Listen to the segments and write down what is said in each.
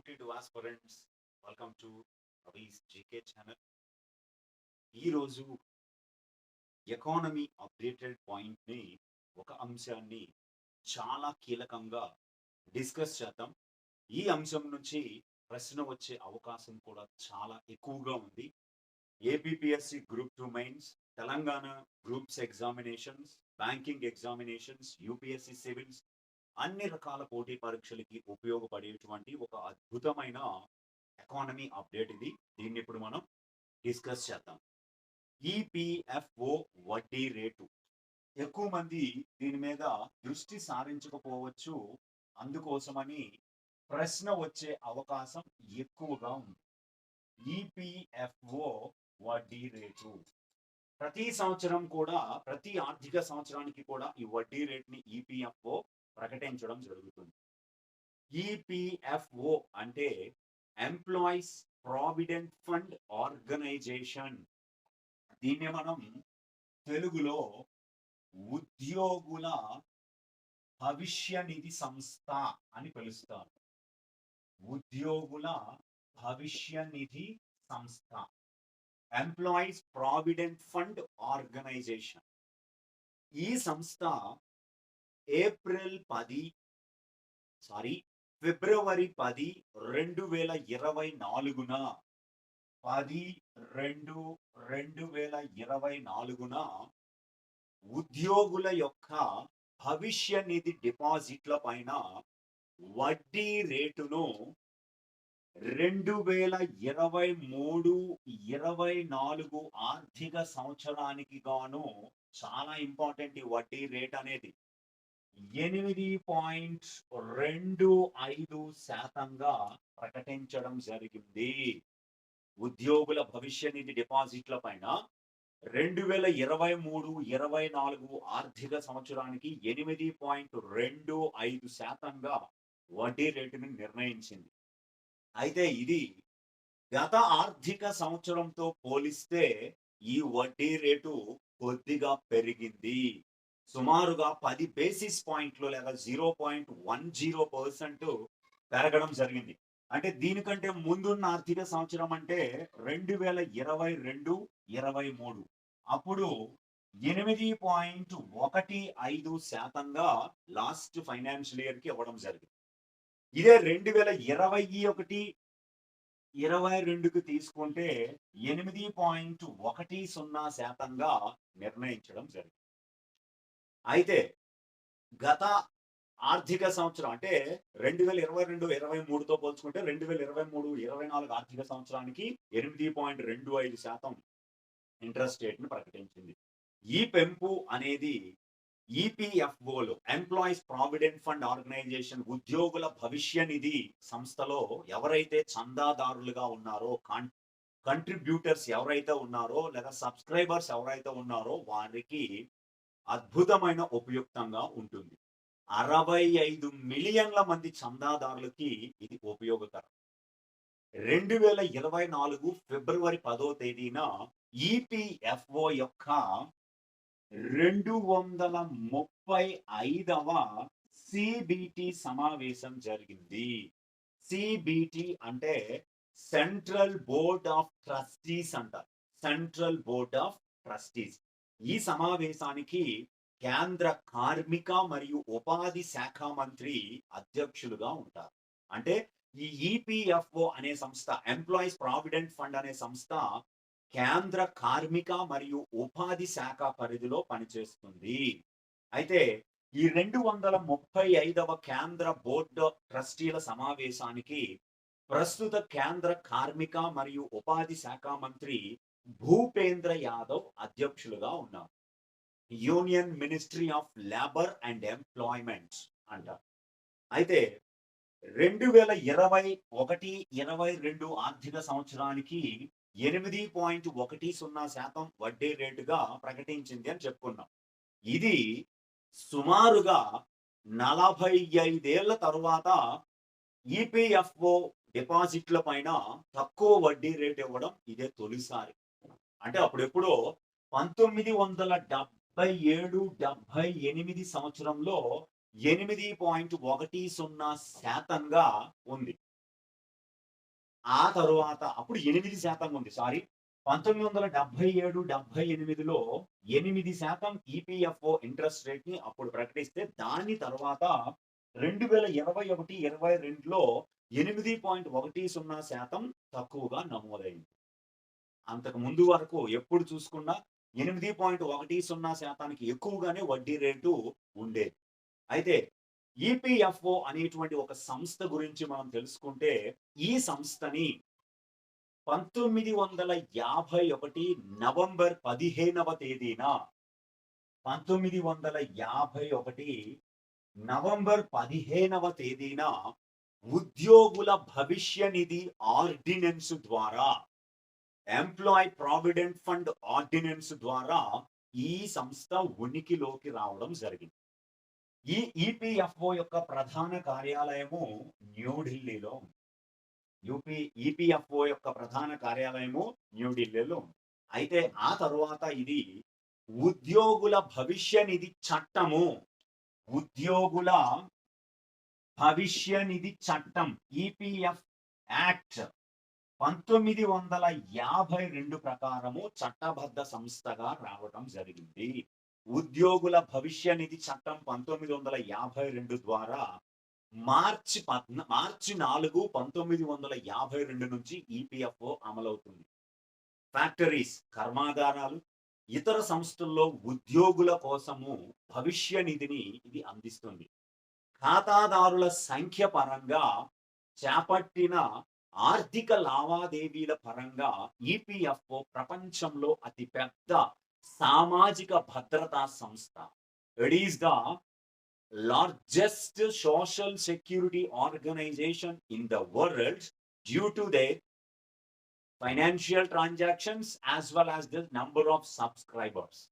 To aspirants welcome to Ravi's GK channel ఈరోజు economy updated పాయింట్ని ఒక అంశాన్ని చాలా కీలకంగా డిస్కస్ చేద్దాం. ఈ అంశం నుంచి ప్రశ్న వచ్చే అవకాశం కూడా చాలా ఎక్కువగా ఉంది. APPSC group two mains Telangana groups examinations banking examinations UPSC civils అన్ని రకాల పోటీ పరీక్షలకి ఉపయోగపడేటువంటి ఒక అద్భుతమైన ఎకానమీ అప్డేట్ ఇది. దీన్ని ఇప్పుడు మనం డిస్కస్ చేద్దాం. ఈపీఎఫ్ఓ వడ్డీ రేటు. ఎక్కువ మంది దీని మీద దృష్టి సారించకపోవచ్చు. అందుకోసమని ప్రశ్న వచ్చే అవకాశం ఎక్కువగా ఉంది. ఈపీఎఫ్ఓ వడ్డీ రేటు. ప్రతి సంవత్సరం కూడా ప్రతి ఆర్థిక సంవత్సరానికి కూడా ఈ వడ్డీ రేట్ని ఈపీఎఫ్ఓ ప్రకటించడం జరుగుతుంది. ఈపిఎఫ్ఓ అంటే ఎంప్లాయీస్ ప్రావిడెంట్ ఫండ్ ఆర్గనైజేషన్ దీన్ని మనం తెలుగులో ఉద్యోగుల భవిష్య నిధి సంస్థ అని పిలుస్తారు. ఉద్యోగుల భవిష్య నిధి సంస్థ. ఎంప్లాయీస్ ప్రావిడెంట్ ఫండ్ ఆర్గనైజేషన్ ఈ సంస్థ ఏప్రిల్ పది సారీ ఫిబ్రవరి పది రెండు వేల ఇరవై నాలుగున పది రెండు రెండు వేల ఇరవై నాలుగున ఉద్యోగుల యొక్క భవిష్య నిధి డిపాజిట్ల పైన వడ్డీ రేటును రెండు వేల ఇరవై మూడు ఇరవై నాలుగు ఆర్థిక సంవత్సరానికి గాను చాలా ఇంపార్టెంట్ ఈ వడ్డీ రేట్ అనేది. ఎనిమిది పాయింట్ రెండు ఐదు శాతంగా ప్రకటించడం జరిగింది. ఉద్యోగుల భవిష్య నిధి డిపాజిట్ల పైన రెండు వేల ఇరవై మూడు ఇరవై నాలుగు ఆర్థిక సంవత్సరానికి ఎనిమిది పాయింట్ రెండు ఐదు శాతంగా వడ్డీ రేటును నిర్ణయించింది. అయితే ఇది గత ఆర్థిక సంవత్సరంతో పోలిస్తే ఈ వడ్డీ రేటు కొద్దిగా పెరిగింది. సుమారుగా పది బేసిస్ పాయింట్లు లేదా zero point one zero percent పెరగడం జరిగింది. అంటే దీనికంటే ముందున్న ఆర్థిక సంవత్సరం అంటే రెండు వేల ఇరవై రెండు ఇరవై మూడు. అప్పుడు ఎనిమిది పాయింట్ ఒకటి ఐదు శాతంగా లాస్ట్ ఫైనాన్షియల్ ఇయర్కి ఇవ్వడం జరిగింది. ఇదే రెండు వేల ఇరవై ఒకటి ఇరవై రెండుకి తీసుకుంటే ఎనిమిది పాయింట్ ఒకటి సున్నా శాతంగా నిర్ణయించడం జరిగింది. అయితే గత ఆర్థిక సంవత్సరం అంటే రెండు వేల ఇరవై రెండు ఇరవై మూడుతో పోల్చుకుంటే రెండు వేల ఇరవై మూడు ఇరవై నాలుగు ఆర్థిక సంవత్సరానికి ఎనిమిది పాయింట్ రెండు ఐదు శాతం ఇంట్రెస్ట్ రేట్ను ప్రకటించింది. ఈ పెంపు అనేది ఈపీఎఫ్ఓలో ఎంప్లాయీస్ ప్రావిడెంట్ ఫండ్ ఆర్గనైజేషన్ ఉద్యోగుల భవిష్య నిధి సంస్థలో ఎవరైతే చందాదారులుగా ఉన్నారో కాన్ కంట్రిబ్యూటర్స్ ఎవరైతే ఉన్నారో లేదా సబ్స్క్రైబర్స్ ఎవరైతే ఉన్నారో వారికి అద్భుతమైన ఉపయుక్తంగా ఉంటుంది. అరవై ఐదు మిలియన్ల మంది చందాదారులకి ఇది ఉపయోగకరం. రెండు వేల ఇరవై నాలుగు ఫిబ్రవరి పదో తేదీన ఈపీఎఫ్ఓ యొక్క రెండు వందల ముప్పై ఐదవ సిబిటి సమావేశం జరిగింది. సిబిటి అంటే సెంట్రల్ బోర్డ్ ఆఫ్ ట్రస్టీస్ అంటారు. Central board of trustees. ఈ సమావేశానికి కేంద్ర కార్మిక మరియు ఉపాధి శాఖ మంత్రి అధ్యక్షులుగా ఉంటారు. అంటే ఈ ఈపిఎఫ్ఓ అనే సంస్థ ఎంప్లాయీస్ ప్రావిడెంట్ ఫండ్ అనే సంస్థ కేంద్ర కార్మిక మరియు ఉపాధి శాఖ పరిధిలో పనిచేస్తుంది. అయితే ఈ రెండు వందల ముప్పై ఐదవ కేంద్ర బోర్డు ట్రస్టీల సమావేశానికి ప్రస్తుత కేంద్ర కార్మిక మరియు ఉపాధి శాఖ మంత్రి భూపేంద్ర యాదవ్ అధ్యక్షులుగా ఉన్నారు. Union ministry of labour and employment అంటారు అయితే రెండు వేల ఇరవై ఒకటి ఇరవై రెండు ఆర్థిక సంవత్సరానికి ఎనిమిది పాయింట్ ఒకటి సున్నా శాతం వడ్డీ రేటుగా ప్రకటించింది అని చెప్పుకున్నాం. ఇది సుమారుగా నలభై ఐదేళ్ళ తరువాత ఈపిఎఫ్ఓ డిపాజిట్ల పైన తక్కువ వడ్డీ రేట్ ఇవ్వడం ఇదే తొలిసారి. అంటే అప్పుడెప్పుడో పంతొమ్మిది వందల డెబ్బై ఏడు డెబ్బై ఎనిమిది సంవత్సరంలో ఎనిమిది పాయింట్ ఒకటి సున్నా శాతంగా ఉంది. ఆ తరువాత అప్పుడు ఎనిమిది శాతం ఉంది. సారీ పంతొమ్మిది వందల డెబ్బై ఏడు డెబ్బై ఎనిమిదిలో ఎనిమిది శాతం ఈపీఎఫ్ఓ ఇంట్రెస్ట్ రేట్ని అప్పుడు ప్రకటిస్తే దాని తర్వాత రెండు వేల ఇరవై ఒకటి ఇరవై రెండులో ఎనిమిది పాయింట్ ఒకటి సున్నా శాతం తక్కువగా నమోదైంది. అంతకు ముందు వరకు ఎప్పుడు చూసుకున్నా ఎనిమిది పాయింట్ ఒకటి సున్నా శాతానికి ఎక్కువగానే వడ్డీ రేటు ఉండేది. అయితే ఈపిఎఫ్ఓ అనేటువంటి ఒక సంస్థ గురించి మనం తెలుసుకుంటే ఈ సంస్థని పంతొమ్మిది వందల యాభై ఒకటి నవంబర్ పదిహేనవ తేదీన పంతొమ్మిది వందల యాభై ఒకటి నవంబర్ పదిహేనవ తేదీన ఉద్యోగుల భవిష్య నిధి ఆర్డినెన్స్ ద్వారా ఎంప్లాయ్ ప్రావిడెంట్ ఫండ్ ఆర్డినెన్స్ ద్వారా ఈ సంస్థ ఉనికిలోకి రావడం జరిగింది. ఈ ఈపీఎఫ్ఓ యొక్క ప్రధాన కార్యాలయము న్యూఢిల్లీలో ఉంది. యూపీ ఈపీఎఫ్ఓ యొక్క ప్రధాన కార్యాలయము న్యూఢిల్లీలో ఉంది. అయితే ఆ తరువాత ఇది ఉద్యోగుల భవిష్య నిధి చట్టము. ఉద్యోగుల భవిష్య నిధి చట్టం ఈపీఎఫ్ యాక్ట్ పంతొమ్మిది వందల యాభై రెండు ప్రకారము చట్టబద్ధ సంస్థగా రావటం జరిగింది. ఉద్యోగుల భవిష్య నిధి చట్టం పంతొమ్మిది వందల యాభై రెండు ద్వారా మార్చి పద్న మార్చి నాలుగు పంతొమ్మిది వందల యాభై రెండు నుంచి ఈపీఎఫ్ఓ అమలవుతుంది. ఫ్యాక్టరీస్ కర్మాగారాలు ఇతర సంస్థల్లో ఉద్యోగుల కోసము భవిష్య నిధిని ఇది అందిస్తుంది. ఖాతాదారుల సంఖ్య పరంగా చేపట్టిన ఆర్థిక లావాదేవీల పరంగా ఈపీఎఫ్ఓ ప్రపంచంలో అతి పెద్ద సామాజిక భద్రతా సంస్థ. It is the largest social security organisation in the world due to the financial transactions as well as the number of subscribers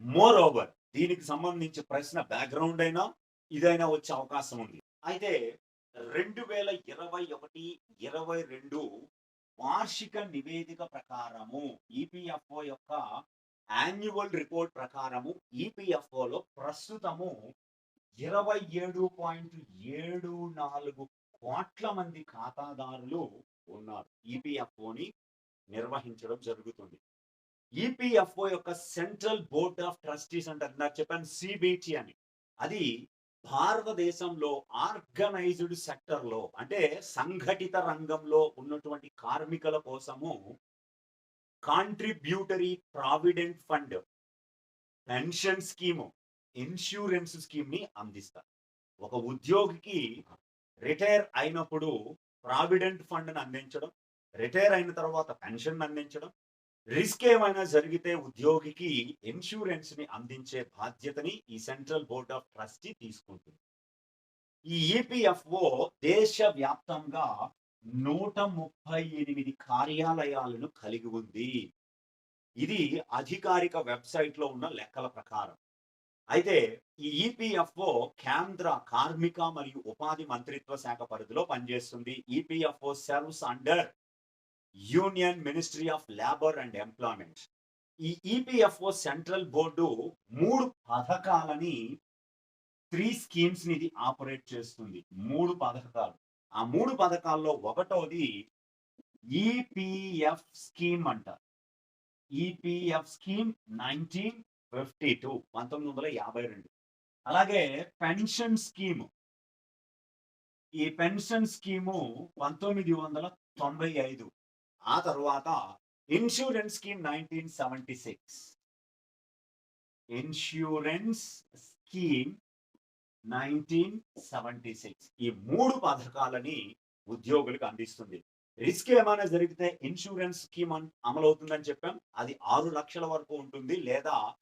moreover దీనికి సంబంధించి ప్రశ్న బ్యాక్గ్రౌండ్ అయినా ఇదైనా వచ్చే అవకాశం ఉంది. అయితే రెండు వేల ఇరవై ఒకటి ఇరవై రెండు వార్షిక నివేదిక ప్రకారము ఈపీఎఫ్ఓ యొక్క యాన్యువల్ రిపోర్ట్ ప్రకారము ఈపీఎఫ్ఓలో ప్రస్తుతము ఇరవై ఏడు పాయింట్ ఏడు నాలుగు కోట్ల మంది ఖాతాదారులు ఉన్నారు. ఈపీఎఫ్ఓని నిర్వహించడం జరుగుతుంది. ఈపీఎఫ్ఓ యొక్క సెంట్రల్ బోర్డ్ ఆఫ్ ట్రస్టీస్ అంటారు నాకు చెప్పాను సిబిటి అని. అది భారతదేశంలో ఆర్గనైజ్డ్ సెక్టర్లో అంటే సంఘటిత రంగంలో ఉన్నటువంటి కార్మికుల కోసము contributory provident fund pension scheme insurance స్కీమ్ని అందిస్తారు. ఒక ఉద్యోగికి రిటైర్ అయినప్పుడు ప్రావిడెంట్ ఫండ్ని అందించడం రిటైర్ అయిన తర్వాత పెన్షన్ అందించడం రిస్క్ ఏమైనా జరిగితే ఉద్యోగికి ఇన్సూరెన్స్ని అందించే బాధ్యతని ఈ సెంట్రల్ బోర్డ్ ఆఫ్ ట్రస్టీ తీసుకుంటుంది. ఈ ఈపీఎఫ్ఓ దేశ వ్యాప్తంగా నూట ముప్పై ఎనిమిది కార్యాలయాలను కలిగి ఉంది. ఇది అధికారిక వెబ్సైట్లో ఉన్న లెక్కల ప్రకారం. అయితే ఈ ఈపీఎఫ్ఓ కేంద్ర కార్మిక మరియు ఉపాధి మంత్రిత్వ శాఖ పరిధిలో పనిచేస్తుంది. EPFO serves under union ministry of labour and employment ఈ ఈపీఎఫ్ఓ సెంట్రల్ బోర్డు మూడు పథకాలని త్రీ స్కీమ్స్ని ఇది ఆపరేట్ చేస్తుంది. మూడు పథకాలు. ఆ మూడు పథకాల్లో ఒకటోది ఈపీఎఫ్ స్కీమ్ అంటారు EPF scheme nineteen fifty two పంతొమ్మిది వందల యాభై రెండు. అలాగే పెన్షన్ స్కీమ్ ఈ పెన్షన్ స్కీము పంతొమ్మిది వందల తొంభై ఐదు. ఆ తర్వాత insurance scheme nineteen seventy six insurance scheme nineteen seventy six ఈ మూడు పథకాలని ఉద్యోగులకు అందిస్తుంది. రిస్క్ ఏమైనా జరిగితే ఇన్సూరెన్స్ స్కీమ్ అమలవుతుందని చెప్పాం. అది ఆరు లక్షల వరకు ఉంటుంది లేదా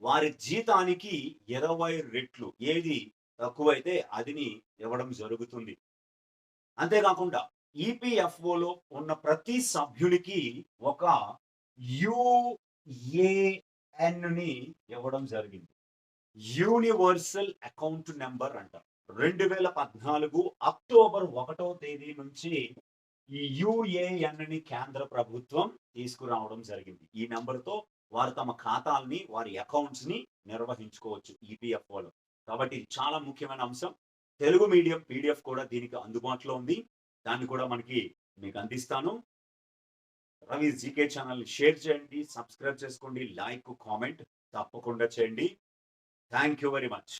వారి జీతానికి ఇరవై రెట్లు. ఏది తక్కువైతే అదిని ఇవ్వడం జరుగుతుంది. అంతేకాకుండా ఈపీఎఫ్ఓలో ఉన్న ప్రతి సభ్యునికి ఒక యుఏఎన్ని ఇవ్వడం జరిగింది. యూనివర్సల్ అకౌంట్ నెంబర్ అంటారు రెండు వేల పద్నాలుగు అక్టోబర్ ఒకటో తేదీ నుంచి ఈ యుఏఎన్ని కేంద్ర ప్రభుత్వం తీసుకురావడం జరిగింది. ఈ నెంబర్తో వారు తమ ఖాతాల్ని వారి అకౌంట్స్ని నిర్వహించుకోవచ్చు ఈపీఎఫ్ఓలో కాబట్టి చాలా ముఖ్యమైన అంశం. తెలుగు మీడియం పీడిఎఫ్ కూడా దీనికి అందుబాటులో ఉంది. దాన్ని కూడా మనకి మీకు అందిస్తాను. రవి జీకే ఛానల్ని షేర్ చేయండి సబ్స్క్రైబ్ చేసుకోండి లైక్ కామెంట్ తప్పకుండా చేయండి. Thank you very much.